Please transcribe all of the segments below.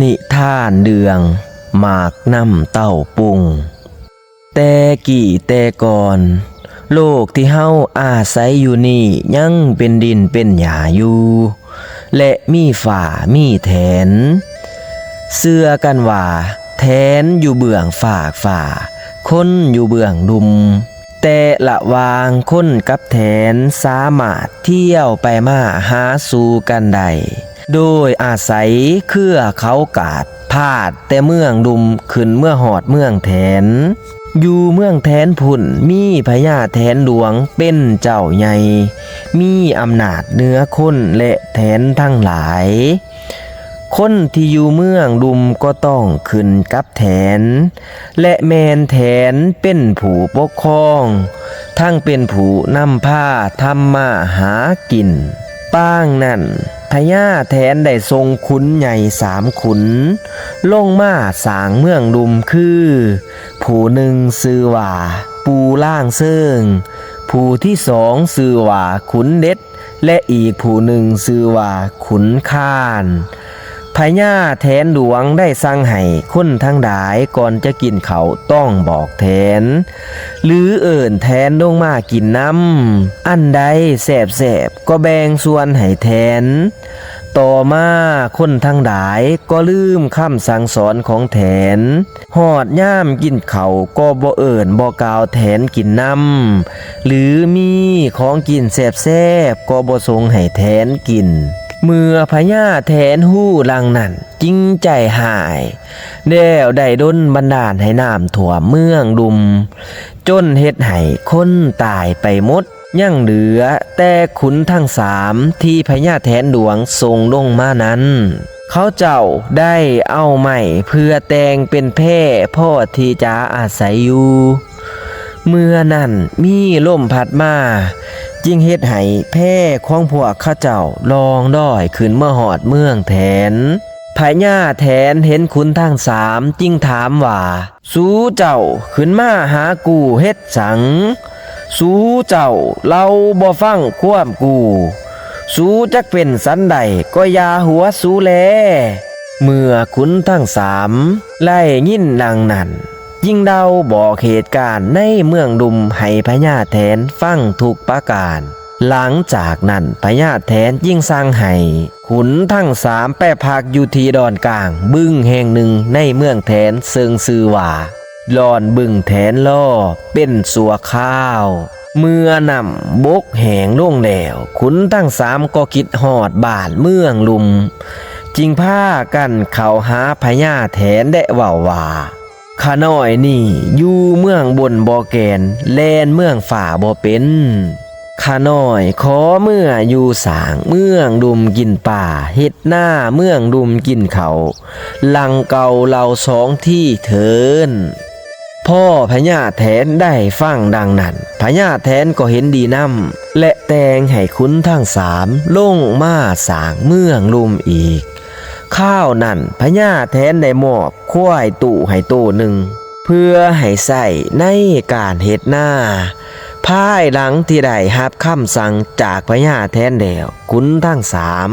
นิทานเดืองหมากน้ำเต้าปุง แต่กี่แต่ก่อน โลกที่เฮาอาศัยอยู่นี่ยังเป็นดินเป็นหญ้าอยู่ และมีฝ่ามีแถน เสื้อกันว่าแทนอยู่เบื้องฝากฝ่า คนอยู่เบื้องดุม แต่ละวางคนกับแทนสามารถเที่ยวไปมาหาสู่กันได้ โดยอาศัยเครือเขากาดพาดแต่เมืองดุมขึ้นเมื่อหอดเมืองแทน อยู่เมืองแทนพุ่นมีพญาแทนหลวงเป็นเจ้าใหญ่ มีอำนาจเนื้อคนและแทนทั้งหลาย คนที่อยู่เมืองดุมก็ต้องขึ้นกับแทน และแมนแทนเป็นผู้ปกครอง ทั้งเป็นผู้นำผ้าทำมาหากิน ป้างนั่นพญาแทนได้ทรงขุนใหญ่สามขุน ลงมาสางเมืองดุมคือ ผู้หนึ่งซื่อว่า ปูล่างเซิงผู้ที่สองซื่อว่าขุนเด็ด และอีกผู้หนึ่งซื่อว่าขุนข้าน พญาแทนหลวงได้สั่งให้คนทั้งหลายก่อนจะกินเขาต้องบอกแทน หรือเอิ่นแทนลงมากินน้ำอันใดแสบแสบก็แบ่งส่วนให้แทน ต่อมาคนทั้งหลายก็ลืมคำสั่งสอนของแทน หอดย่ามกินเขาก็บ่เอิ่นบ่กล่าวแทนกินน้ำหรือมีของกินแสบแซบก็บ่ทรงให้แทนกิน เมื่อพญาแทนหู้ลังนั้นจริงใจหายแล้วได้ดนบันดาลให้น้ำถั่วมเมืองดุม จนเฮ็ดให้คนตายไปหมดยังเหลือแต่ขุนทั้งสามที่พญาแทนหลวงทรงลงมานั้น เขาเจ้าได้เอาไม้เพื่อแต่งเป็นแพ่พ่อที่จะอาศัยอยู่ เมื่อนั้นมีลมพัดมาจึงเฮ็ดให้แพร่ของพวกข้าเจ้าลองด้อยขึ้นเมื่อหอดเมืองแทนพญาแทนเห็นขุนทั้งสามจึงถามว่า สู้เจ้าขึ้นมาหากูเฮ็ดสัง สู้เจ้าเราบ่ฟังความกู สู้จักเป็นสันใดก็ยาหัวสู้แล เมื่อขุนทั้งสามไล่ยินดังนั้น ยิงเดาบอกเหตุการณ์ในเมืองดุมให้พญาแทนฟังทุกประการ หลังจากนั้นพญาแทนยิ่งสร้างให้ขุนทั้งสามแปรพักอยู่ที่ดอนกลาง บึ้งแห่งหนึ่งในเมืองแทนเซิงซือว่าลอนบึ้งแทนล่อเป็นสัวข้าว เมื่อนำบกแหงล่วงแล้วขุนทั้งสามก็คิดหอดบานเมืองลุม จิงผ้ากันเขาหาพญาแทนได้ว่าว่า ข้าน้อยนี่อยู่เมืองบนบ่อแกน แลนเมืองฝ่าบ่เป็นข้าน้อยขอเมื่ออยู่สางเมืองดุมกินป่าเฮ็ดหน้าเมืองดุมกินเขาลังเก่าเราสองที่เถินพ่อพญาแทนได้ฟังดังนั้นพญาแทนก็เห็นดีนำและแตงให้คุณทั้งสามลงมาสางเมืองลุมอีก ข้าวนั่นพญาแทนได้มอบควายตู่ให้ตัวหนึ่ง เพื่อให้ใส่ในการเฮ็ดหน้าภายหลังที่ได้รับคำสั่งจากพญาแทนแล้วคุณทั้งสาม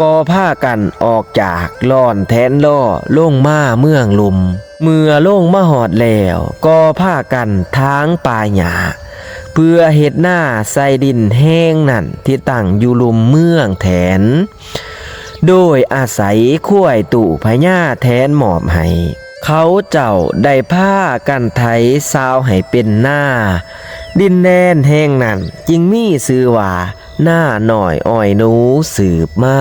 ก็พากันออกจากล่อนแทนล่อลงมาเมืองลุม เมื่อลงมาหอดแล้วก็พากันทางป่าหญ้าเพื่อเฮ็ดหน้าใส่ดินแห้งนั่นที่ตั้งอยู่ลุมเมืองแทน โดยอาศัยข้วยตู่พญาแทนหมอบให้เขาเจ้าได้ผ้ากันไทยซาวให้เป็นหน้า ดินแดนแห่งนั้นจึงมีชื่อว่าหน้าหน่อยอ้อยหนูสืบมา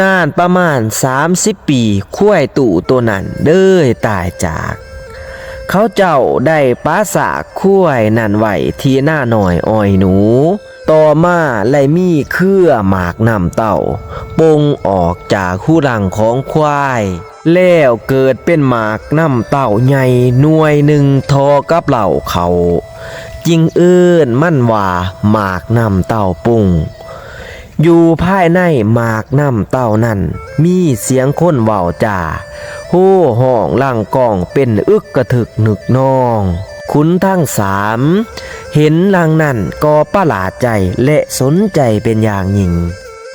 นานประมาณ 30 ปีข้วยตู่ตัวนั้นเด้ยตายจาก เขาเจ้าได้ปราสากข้วยนันไหวที่หน้าหน่อยอ้อยหนู ต่อมาไลมีเครือหมากนำเต่าปงออกจากคู่รังของควาย แล้วเกิดเป็นหมากนำเต่าใหญ่หน่วยหนึ่งทอกับเหล่าเขาจิงเอิ้นมั่นว่าหมากนำเต่าปุง อยู่ภายในหมากน้ำเต่านั้น มีเสียงคนเว้าจ่าโห่ห้องล่างกองเป็นอึกกระถึกหนึกนองขุนทั้งสามเห็นลังนั้นก็ประหลาดใจและสนใจเป็นอย่างยิ่ง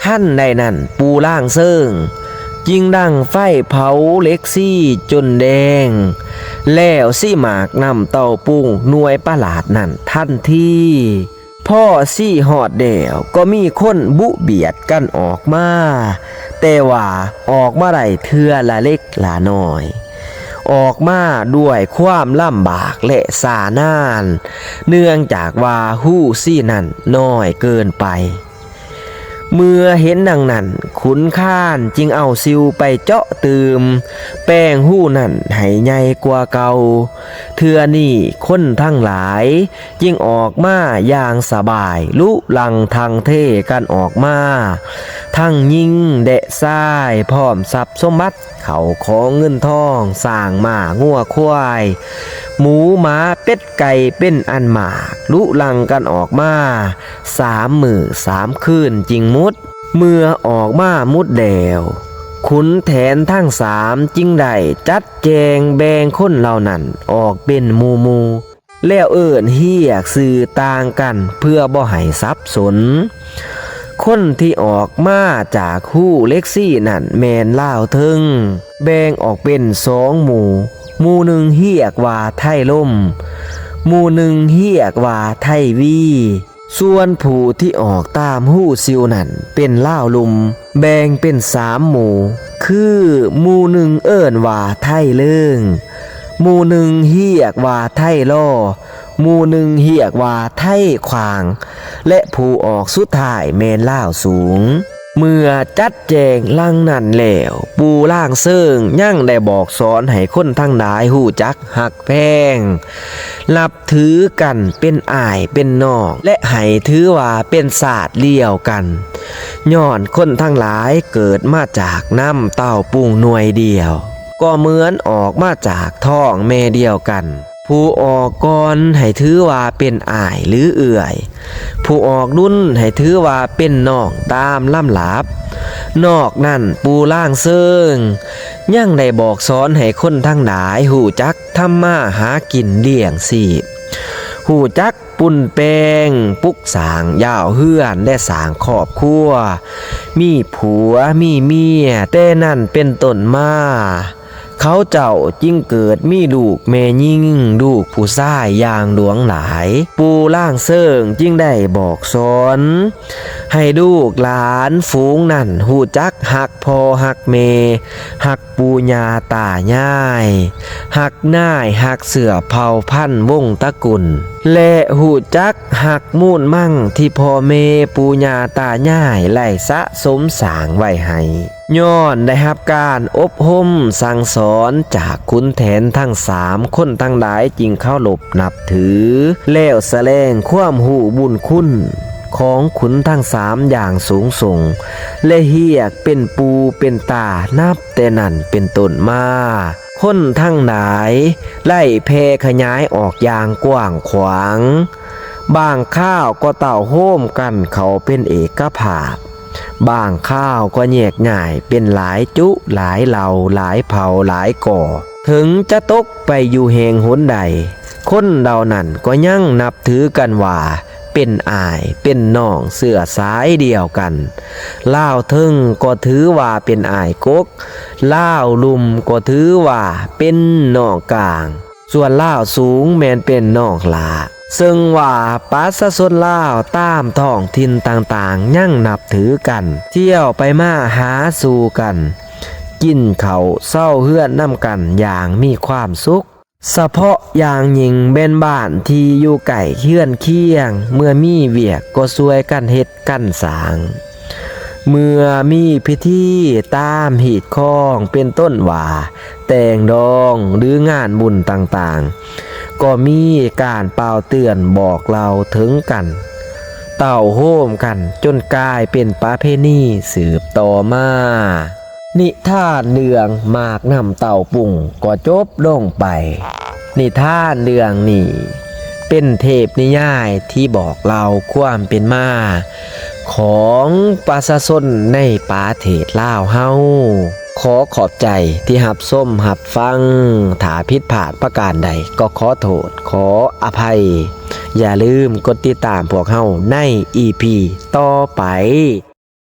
ท่านใดนั้นปูล่างเซิงจิงดังไฟเผาเล็กซี่จนแดง แล้วซี่หมากนำเต่าปุ้งหน่วยประหลาดนั่นทันที่ พ่อซี่หอดเดวก็มีคนบุเบียดกันออกมา แต่ว่าออกมาได้เทือละเล็กละน้อย ออกมาด้วยความลำบากและสานาน เนื่องจากว่าหู้ซี่นั่นน้อยเกินไป เมื่อเห็นดังนั้นขุนข้านจึงเอาซิวไปเจาะตืม แป้งหู้นั่นให้ใหญ่กว่าเก่า เทือนี่คนทั้งหลายจึงออกมาอย่างสบาย ลุลังทางเทกันออกมาทั้งยิงเดะซ้ายพร้อมทรัพย์สมบัติเขาของเงินทองสร้างมางัวควาย หมูหมาเป็ดไก่เป็นอันหมากลุลังกันออกมาสามมือสามคืนจริงมุด เมื่อออกมามุดแดว ขุนแถนทั้งสามจิงได้จัดแจงแบ่งคนเหล่านั้นออกเป็นหมูหมูแล้วเอิ่นเฮียกสื่อต่างกันเพื่อบ่ให้สับสน คนที่ออกมาจากคู่เล็กซี่นั่นแมนล่าวทึง แบ่งออกเป็นสองหมู่ หมู่หนึ่งเฮียกว่าไทยล่ม หมู่หนึ่งเฮียกว่าไทยวี ส่วนผู้ที่ออกตามหู้ซิวนั่นเป็นล่าวลุม แบ่งเป็นสามหมู่ คือหมู่หนึ่งเอิ้นว่าไทยเลิงหมู่หนึ่งเฮียกว่าไทยล่อหมู่หนึ่งเฮียกว่าไทยขวาง และผู้ออกสุดท้ายเมนล่าวสูง เมื่อจัดแจงลังนั่นแล้วปูล่างเซิงยั่งได้บอกสอนให้คนทั้งหลายหูจักหักแพงนับถือกันเป็นอ้ายเป็นนอก และให้ถือว่าเป็นศาสตร์เลี้ยวกันย้อนคนทั้งหลายเกิดมาจากน้ำเต้าปุงหน่วยเดียว ก็เหมือนออกมาจากท้องแม่เดียวกัน ผู้ออกก่อนให้ถือว่าเป็นอ้ายหรือเอื่อย ผู้ออกรุ่นให้ถือว่าเป็นนองตามล่ำหลับนอกนั่นปูล่างเซิงยังได้บอกสอนให้คนทั้งหลายหูจักทำมาหากินเลี้ยงสีพหูจักปุ่นแปงปุกสางยาวเฮือนและสางขอบครัว มีผัวมีเมียแต่นั่นเป็นต้นมา เขาเจ้าจิ้งเกิดมีลูกเมยิ่งลูกผู้ชายอย่างหลวงหลาย ปูล่างเซิงจิ้งได้บอกสอนให้ลูกหลานฝูงนั่นหูจักหักพอหักเมหักปูญาตายายหักน่ายหักเสือเผาพันวงตะกุล และหูจักหักมูนมั่งที่พ่อเมปูญาตายายไล่สะสมสางไว้ให้ย้อนได้รับการอบรมสั่งสอนจากคุณแทนทั้งสามคนทั้งหลายจริงเข้าหลบนับถือ แล้วแสดงความหูบุญคุณ ของขุนทั้งสามอย่างสูงส่ง และเฮียกเป็นปูเป็นตานับแต่นั่นเป็นต้นมาคนทั้งหลายไล่แพขยายออกอย่างกว้างขวาง บางข้าวก็เต่าโฮมกันเขาเป็นเอกภาพ บางข้าวก็แยกง่ายเป็นหลายจุหลายเหล่าหลายเผ่าหลายก่อ ถึงจะตกไปอยู่แหงหนใด คนเหล่านั้นก็ยั่งนับถือกันว่า เป็นอายเป็นน้องเสื้อสายเดียวกันล่าวทึ่งก็ถือว่าเป็นอายกกล่าวลุมก็ถือว่าเป็นน้องกลาง ส่วนล่าวสูงแมนเป็นน้องหลาซึ่งว่าปัสสนล่าวตามท้องถิ่นต่างๆ ยั่งนับถือกัน เที่ยวไปมาหาสู่กัน กินเขาเศร้าเฮือนน้ำกันอย่างมีความสุข เฉพาะอย่างยิงเป็นบ้านที่อยู่ไก่เฮือนเคียง เมื่อมีเวียกก็ช่วยกันเฮ็ดกันสาง เมื่อมีพิธีตามหีดข้องเป็นต้นว่าแต่งดองหรืองานบุญต่างๆ ก็มีการเป่าเตือนบอกเราถึงกัน เต่าโฮมกันจนกลายเป็นประเพณีสืบต่อมา นิทานเรื่องมากนำเต่าปุ่งก็จบลงไป นิทานเรื่องนี้เป็นเทพนิยายที่บอกเราความเป็นมา ของประชาชนในปาเทศล่าวเฮาขอขอบใจที่หับส้มหับฟัง ถาผิดพลาดประการใดก็ขอโทษขออภัย อย่าลืมกดติดตามพวกเฮาใน EP ต่อไป